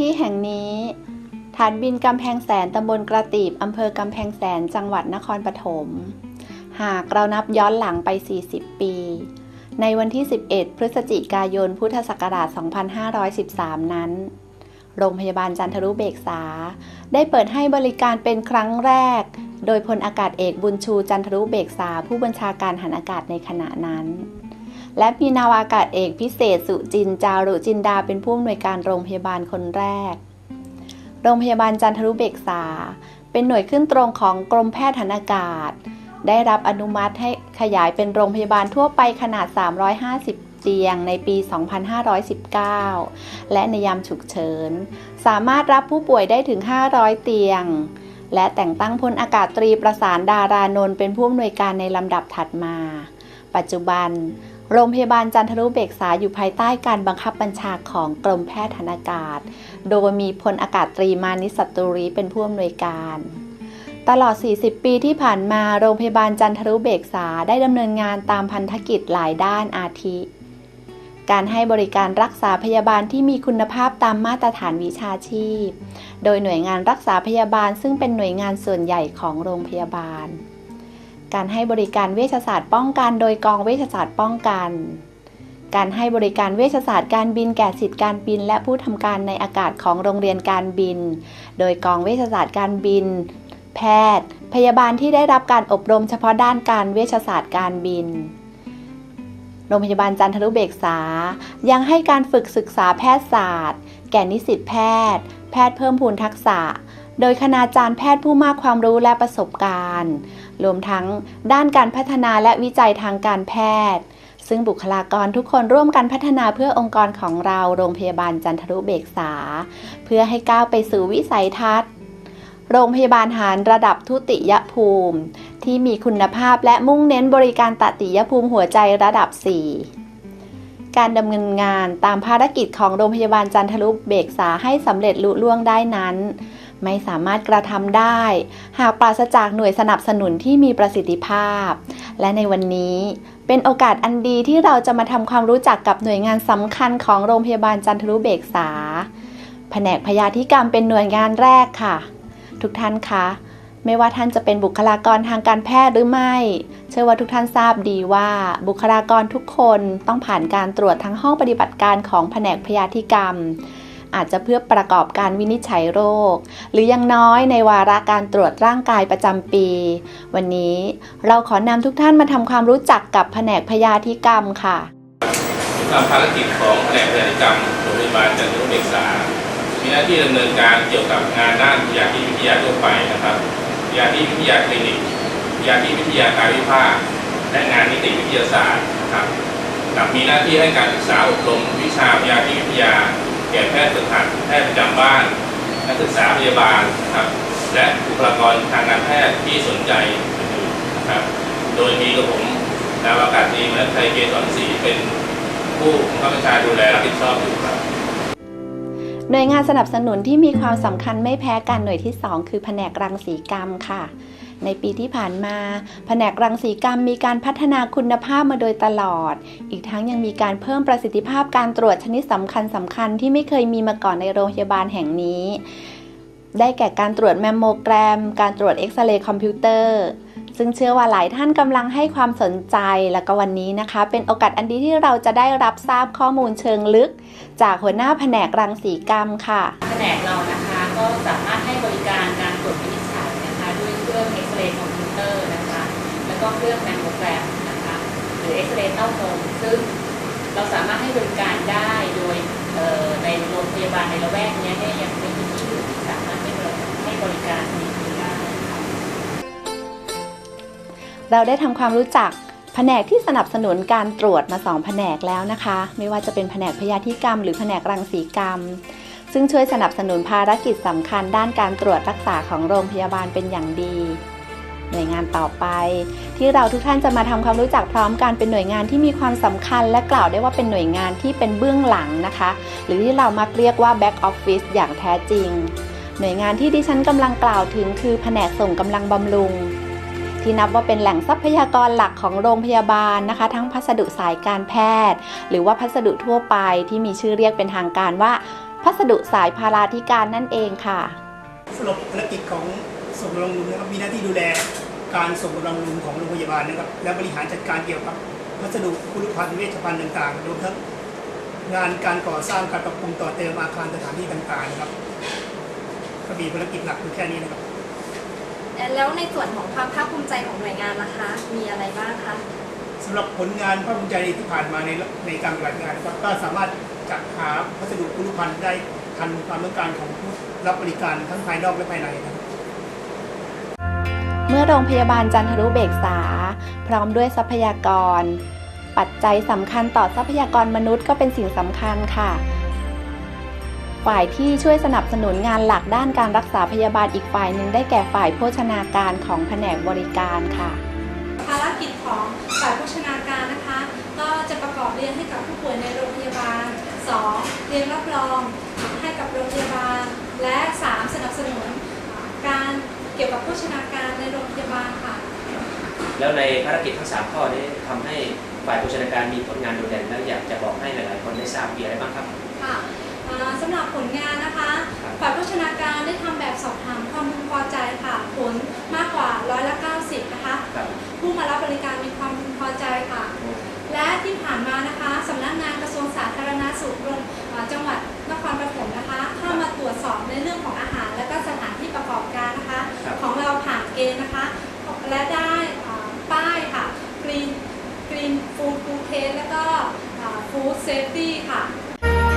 ที่แห่งนี้ ฐานบินกำแพงแสนตำบลกระตีบอำเภอกำแพงแสนจังหวัดนครปฐม หากเรานับย้อนหลังไป 40 ปี ในวันที่ 11 พฤศจิกายน พุทธศักราช 2513 นั้น โรงพยาบาลจันทรุเบกษา ได้เปิดให้บริการเป็นครั้งแรก โดยพลอากาศเอกบุญชูจันทรุเบกษาผู้บัญชาการหันอากาศในขณะนั้น และมีนาวาอากาศเอกพิเศษสุจินจารุจินดาเป็นผู้อำนวยการโรงพยาบาลคนแรก โรงพยาบาลจันทรุเบกษา เป็นหน่วยขึ้นตรงของกรมแพทย์หันอากาศ ได้รับอนุมัติให้ขยายเป็นโรงพยาบาลทั่วไปขนาด 350เตียงในปี 2519 และในยามฉุกเฉิน สามารถรับผู้ป่วยได้ถึง 500 เตียง และแต่งตั้งพลอากาศตรีประสานดารานนท์เป็นผู้อำนวยการในลำดับถัดมา ปัจจุบัน โรงพยาบาลจันทรุเบกษาอยู่ภายใต้การบังคับบัญชาของกรมแพทย์ทหารอากาศ โดยมีพลอากาศตรีมานิสสัตตุรีเป็นผู้อำนวยการ ตลอด 40 ปีที่ผ่านมา โรงพยาบาลจันทรุเบกษาได้ดำเนินงานตามพันธกิจหลายด้านอาทิ การให้บริการรักษาพยาบาลที่มีคุณภาพตามมาตรฐานวิชาชีพ โดยหน่วยงานรักษาพยาบาลซึ่งเป็นหน่วยงานส่วนใหญ่ของโรงพยาบาล การให้บริการเวชศาสตร์ป้องกันโดยกองเวชศาสตร์ป้องกัน การให้บริการเวชศาสตร์การบินแก่สิทธิการบิน และผู้ทำการในอากาศของโรงเรียนการบิน โดยกองเวชศาสตร์การบิน แพทย์ พยาบาลที่ได้รับการอบรมเฉพาะด้านการเวชศาสตร์การบินโรงพยาบาลจันทรุเบกษา ยังให้การฝึกศึกษาแพทยศาสตร์ แก่นิสิตแพทย์ แพทย์เพิ่มพูนทักษะ โดยคณาจารย์แพทย์ผู้มากความรู้และประสบการณ์ รวมทั้งด้านการพัฒนาและวิจัยทางการแพทย์ ซึ่งบุคลากรทุกคนร่วมกันพัฒนาเพื่อองค์กรของเราโรงพยาบาลจันทรุเบกษา เพื่อให้ก้าวไปสู่วิสัยทัศน์ โรงพยาบาลหารระดับทุติยภูมิ ที่มีคุณภาพและมุ่งเน้นบริการตติยภูมิหัวใจระดับ 4การดำเนินงานตามภารกิจของโรงพยาบาลจันทรุเบกษาให้สำเร็จลุล่วงได้นั้น ไม่สามารถกระทำได้ หากปราศจากหน่วยสนับสนุนที่มีประสิทธิภาพ และในวันนี้เป็นโอกาสอันดีที่เราจะมาทำความรู้จักกับหน่วยงานสำคัญของโรงพยาบาลจันทรุเบกษา แผนกพยาธิกรรมเป็นหน่วยงานแรกค่ะ ทุกท่านคะไม่ว่าท่านจะเป็นบุคลากรทางการแพทย์หรือไม่ เชื่อว่าทุกท่านทราบดีว่า บุคลากรทุกคนต้องผ่านการตรวจทั้งห้องปฏิบัติการของแผนกพยาธิกรรม อาจจะเพื่อประกอบการวินิจฉัยโรค หรืออยังน้อยในวาระการตรวจร่างกายประจำปี วันนี้เราขอนำทุกท่านมาทำความรู้จักกับแผนกพยาธิกรรมค่ะตามภารกิจของแผนกพยาธิกรรมโรงพยาบาลจันทรุเบกษามีหน้าที่ดำเนินการเกี่ยวกับงานด้านพยาธิวิทยาทั่วไปนะครับพยาธิวิทยาคลินิกพยาธิวิทยาการวิภาคและงานนิติวิทยาศาสตร์นะครับกับมีหน้าที่ให้การศึกษาอบรมวิชาพยาธิวิทยา แก่แพทย์ฝึกหัดแพทย์ประจำบ้านนักศึกษาพยาบาลนะครับ และบุคลากรทางการแพทย์ที่สนใจอื่นะครับโดยมีกับผมนาวากาศตรีมนัทไทยเกษรศรีเป็นผู้บังคับบัญชาดูแลรับผิดชอบอยู่ครับหน่วยงานสนับสนุนที่มีความสำคัญไม่แพ้กันหน่วยที่ 2 คือแผนกรังสีกรรมค่ะ ในปีที่ผ่านมา แผนกรังสีกรรมมีการพัฒนาคุณภาพมาโดยตลอด อีกทั้งยังมีการเพิ่มประสิทธิภาพการตรวจชนิดสำคัญสำคัญที่ไม่เคยมีมาก่อนในโรงพยาบาลแห่งนี้ ได้แก่การตรวจแมมโมแกรม การตรวจเอ็กซเรย์คอมพิวเตอร์ซึ่งเชื่อว่าหลายท่านกำลังให้ความสนใจและก็วันนี้นะคะ เป็นโอกาสอันดีที่เราจะได้รับทราบข้อมูลเชิงลึก จากหัวหน้าแผนกรังสีกรรมค่ะ แผนกเรานะคะก็สามารถ เครื่องแมมโมแกรมนะคะหรือเอ็กซเรย์เต้านมซึ่งเราสามารถให้บริการได้โดยในโรงพยาบาลในละแวกนี้ยเนี่ยยังไม่มีที่อื่ที่สามารถให้บริให้บริการนี้ได้ เราได้ทำความรู้จักแผนกที่สนับสนุนการตรวจมา 2 แผนกแล้วนะคะ ไม่ว่าจะเป็นแผนกพยาธิกรรม หรือแผนกรังสีกรรม ซึ่งช่วยสนับสนุนภารกิจสำคัญด้านการตรวจรักษาของโรงพยาบาลเป็นอย่างดี หน่วยงานต่อไป ที่เราทุกท่านจะมาทำความรู้จักพร้อมกันเป็นหน่วยงานที่มีความสำคัญ และกล่าวได้ว่าเป็นหน่วยงานที่เป็นเบื้องหลังนะคะ หรือที่เรามักเรียกว่า back office อย่างแท้จริง หน่วยงานที่ดิฉันกำลังกล่าวถึงคือแผนกส่งกำลังบำรุงที่นับว่าเป็นแหล่งทรัพยากรหลักของโรงพยาบาลนะคะ ทั้งพัสดุสายการแพทย์ หรือว่าพัสดุทั่วไปที่มีชื่อเรียกเป็นทางการว่า พัสดุสายพาราธิการนั่นเองค่ะสำหรับภารกิจของ ส่งกำลังลุงนะครับมีหน้าที่ดูแลการส่งกำลังลุงของโรงพยาบาลนะครับ และบริหารจัดการเกี่ยวกับวัสดุคุรุภัณฑ์เวชภัณฑ์ต่างๆรวมทั้งงานการก่อสร้างการปรับปรุงต่อเติมอาคารสถานที่ต่างๆนะครับก็มีภารกิจหลักอยู่แค่นี้นะครับแล้วในส่วนของความภาคภูมิใจของหน่วยงานล่ะคะ มีอะไรบ้างคะสำหรับผลงานภาคภูมิใจที่ผ่านมาในในการปฏิบัติงานนะครับก็สามารถจัดหาวัสดุคุรุภัณฑ์ได้ทันความต้องการของผู้รับบริการทั้งภายนอกและภายในนะครับ เมื่อโรงพยาบาลจันทรุเบกษา พร้อมด้วยทรัพยากร ปัจจัยสำคัญต่อทรัพยากรมนุษย์ก็เป็นสิ่งสำคัญค่ะฝ่ายที่ช่วยสนับสนุนงานหลักด้านการรักษาพยาบาลอีกฝ่ายหนึ่งได้แก่ฝ่ายโภชนาการของแผนกบริการค่ะ ภารกิจของฝ่ายโภชนาการนะคะ ก็จะประกอบเรียนให้กับผู้ป่วยในโรงพยาบาล 2. เรียนรับรองให้กับโรงพยาบาล และ 3. สนับสนุนการ กี่ยวกับโภชนาการในโรงพยาบาลค่ะ แล้วในภารกิจทั้ง3ข้อนี้ทำให้ฝ่ายโภชนาการมีผลงานโดดเด่นและอยากจะบอกให้หลายๆคนได้ทราบมีอะไรบ้างครับ ค่ะอ่าสำหรับผลงานนะคะครับฝ่ายโภชนาการได้ทำแบบสอบถามความพึงพอใจค่ะ ผลมากกว่าร้อยละ90นะคะครับผู้มารับบริการมีความพึงพอใจค่ะ และที่ผ่านมานะคะสำนักงานกระทรวงสาธารณาสุขโรงเอ่อจังหวัดนครปฐมนะคะ เข้ามาตรวจสอบในเรื่อง และได้ป้ายค่ะ Green Green Food Food Taste แล้วก็ Food Safety ค่ะ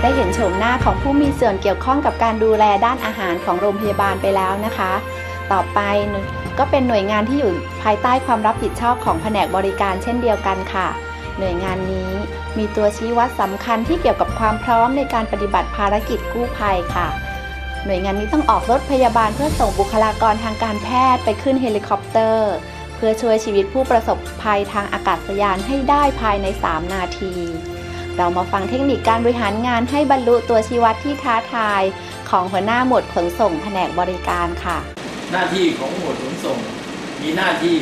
ได้เห็นโฉมหน้าของผู้มีส่วนเกี่ยวข้องกับการดูแลด้านอาหารของโรงพยาบาลไปแล้วนะคะ ต่อไปก็เป็นหน่วยงานที่อยู่ภายใต้ความรับผิดชอบของแผนกบริการเช่นเดียวกันค่ะ หน่วยงานนี้มีตัวชี้วัดสำคัญที่เกี่ยวกับความพร้อมในการปฏิบัติภารกิจกู้ภัยค่ะ หน่วยงานนี้ต้องออกรถพยาบาลเพื่อส่งบุคลากรทางการแพทย์ไปขึ้นเฮลิคอปเตอร์ เพื่อช่วยชีวิตผู้ประสบภัยทางอากาศยานให้ได้ภายใน 3 นาที เรามาฟังเทคนิคการบริหารงานให้บรรลุตัวชี้วัดที่ท้าทาย ของหัวหน้าหมวดขนส่งแผนกบริการค่ะ หน้าที่ของหมวดขนส่ง มีหน้าที่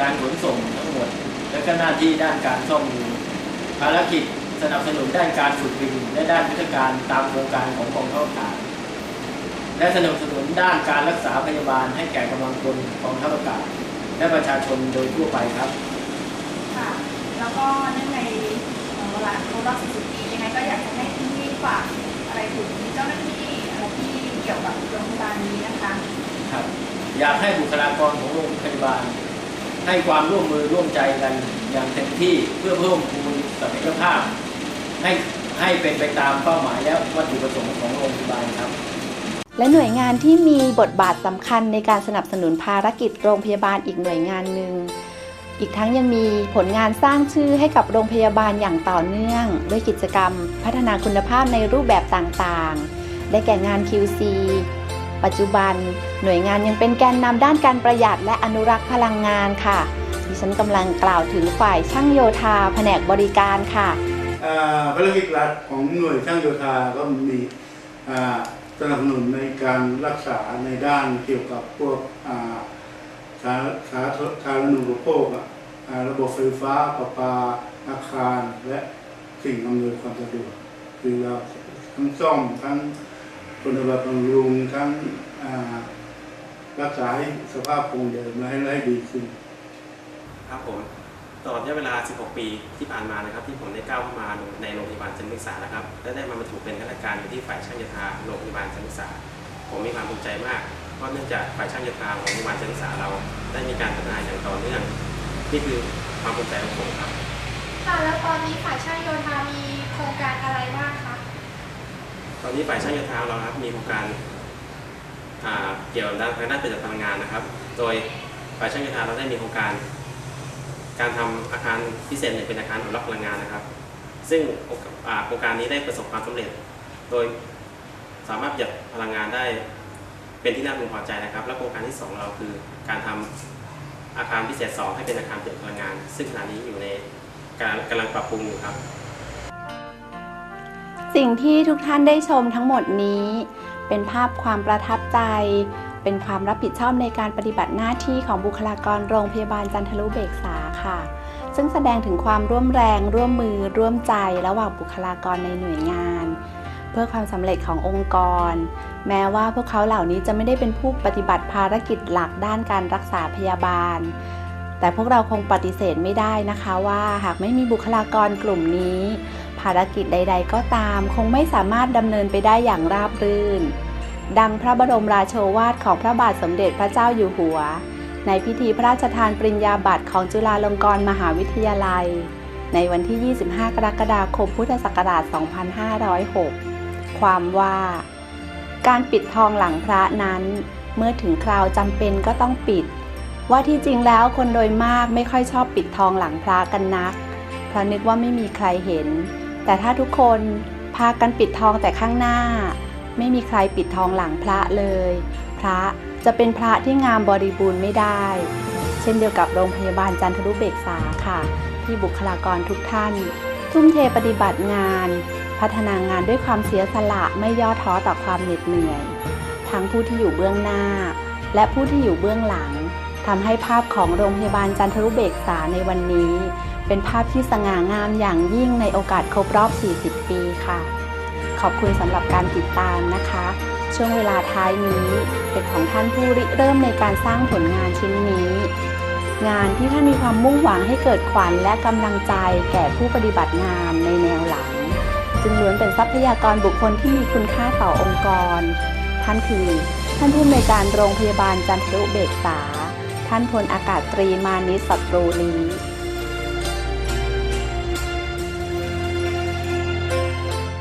การขนส่งทั้งหมด และก็หน้าที่ด้านการซ่อมบำรุงภารกิจสนับสนุนด้านการฝึกบินและด้านวิชาการตามโครงการของกองทัพอากาศ และสนับสนุนด้านการรักษาพยาบาลให้แก่กำลังพลกองทัพอากาศและประชาชนโดยทั่วไปครับ ค่ะ แล้วก็เนื่องในเอ่อเวลาครบรอบ40ปียังไงก็อยากจะให้ที่นี่ฝากอะไรถึงเจ้าหน้าที่อะไรที่เกี่ยวกับโรงพยาบาลนี้นะคะครับ อยากให้บุคลากรของโรงพยาบาล ให้ความร่วมมือร่วมใจกันอย่างเต็มที่เพื่อเพิ่มพูนศักยภาพ ให้ให้เป็นไปตามเป้าหมายและวัตถุประสงค์ของโรงพยาบาลครับ และหน่วยงานที่มีบทบาทสำคัญในการสนับสนุนภารกิจโรงพยาบาลอีกหน่วยงานหนึ่ง อีกทั้งยังมีผลงานสร้างชื่อให้กับโรงพยาบาลอย่างต่อเนื่อง ด้วยกิจกรรมพัฒนาคุณภาพในรูปแบบต่างๆ ได้แก่งาน QC ปัจจุบันหน่วยงานยังเป็นแกนนำด้านการประหยัดและอนุรักษ์พลังงานค่ะ ดิฉันกำลังกล่าวถึงฝ่ายช่างโยธาแผนกบริการค่ะภารกิจหลักของหน่วยช่างโยธาก็มี สนับสนุนในการรักษาในด้านเกี่ยวกับพวกอ่าสาสาธารณูปโภคอะอ่าระบบไฟฟ้าประปาอาคารและสิ่งอำนวยความสะดวกคือเราทั้งซ่อมทั้งคุณภาพบำรุงทั้งรักษาให้สภาพคงเดิมและให้ให้ดีขึ้นครับผม ตลอดระยะเวลา 16 ปีที่ผ่านมานะครับที่ผมได้ก้าวเข้ามาในโรงพยาบาลจันทร์ศึกษานะครับและได้มาบรรจุเป็นข้าราชการอยู่ที่ฝ่ายช่างยาทาโรงพยาบาลจันทร์ศึกษา ผมมีความภูมิใจมากเพราะเนื่องจากฝ่ายช่างยาทาของโรงพยาบาลจันทร์ศึกษาเรา ได้มีการพัฒนาอย่างต่อเนื่องนี่คือความภูมิใจของผมครับค่ะแล้วตอนนี้ฝ่ายช่างโยธามีโครงการอะไรบ้างคะตอนนี้ฝ่ายช่างยาทาเราครับมีโครงการอ่าเกี่ยวกับด้านทางด้านประหยัดพลังงานนะครับ โดยฝ่ายช่างยาทาเราได้มีโครงการ การทำอาคารพิเศษเนี่ยเป็นอาคารอนุรักษ์พลังงานนะครับ ซึ่งโครงการนี้ได้ประสบความสำเร็จ โดยสามารถประหยัดพลังงานได้เป็นที่น่าพึงพอใจนะครับ และโครงการที่สองเราคือการทำอาคารพิเศษ 2 ให้เป็นอาคารประหยัดพลังงาน ซึ่งขณะนี้อยู่ในการกำลังปรับปรุงอยู่ครับ สิ่งที่ทุกท่านได้ชมทั้งหมดนี้ เป็นภาพความประทับใจ เป็นความรับผิดชอบในการปฏิบัติหน้าที่ของบุคลากรโรงพยาบาลจันทรุเบกษา ค่ะ ซึ่งแสดงถึงความร่วมแรงร่วมมือร่วมใจระหว่างบุคลากรในหน่วยงาน เพื่อความสำเร็จขององค์กร แม้ว่าพวกเขาเหล่านี้จะไม่ได้เป็นผู้ปฏิบัติภารกิจหลักด้านการรักษาพยาบาล แต่พวกเราคงปฏิเสธไม่ได้นะคะว่าหากไม่มีบุคลากรกลุ่มนี้ ภารกิจใด ๆ ก็ตาม คงไม่สามารถดำเนินไปได้อย่างราบรื่นดังพระบรมราโชวาทของพระบาทสมเด็จพระเจ้าอยู่หัว ในพิธีพระราชทานปริญญาบัตรของจุฬาลงกรณ์มหาวิทยาลัย ในวันที่ 25 กรกฎาคม พุทธศักราช 2506 ความว่า การปิดทองหลังพระนั้น เมื่อถึงคราวจำเป็นก็ต้องปิด ว่าที่จริงแล้วคนโดยมากไม่ค่อยชอบปิดทองหลังพระกันนัก เพราะนึกว่าไม่มีใครเห็น แต่ถ้าทุกคนพากันปิดทองแต่ข้างหน้า ไม่มีใครปิดทองหลังพระเลย พระ จะเป็นพระที่งามบริบูรณ์ไม่ได้ เช่นเดียวกับโรงพยาบาลจันทรุเบกษาค่ะ ที่บุคลากรทุกท่าน ทุ่มเทปฏิบัติงาน พัฒนางานด้วยความเสียสละไม่ย่อท้อต่อความเหน็ดเหนื่อย ทั้งผู้ที่อยู่เบื้องหน้า และผู้ที่อยู่เบื้องหลังทำให้ภาพของโรงพยาบาลจันทรุเบกษาในวันนี้ เป็นภาพที่สง่างามอย่างยิ่งในโอกาสครบรอบ 40 ปีค่ะ ขอบคุณสำหรับการติดตามนะคะ ช่วงเวลาท้ายนี้เป็นของท่านผู้ริเริ่มในการสร้างผลงานชิ้นนี้ งานที่ท่านมีความมุ่งหวังให้เกิดขวัญและกำลังใจแก่ผู้ปฏิบัติงานในแนวหลัง จึงล้วนเป็นทรัพยากรบุคคลที่มีคุณค่าต่อองค์กร ท่านคือ ท่านผู้อำนการโรงพยาบาลจันทรุเบกษา ท่านพลอากาศตรีมานิสสัตรูลี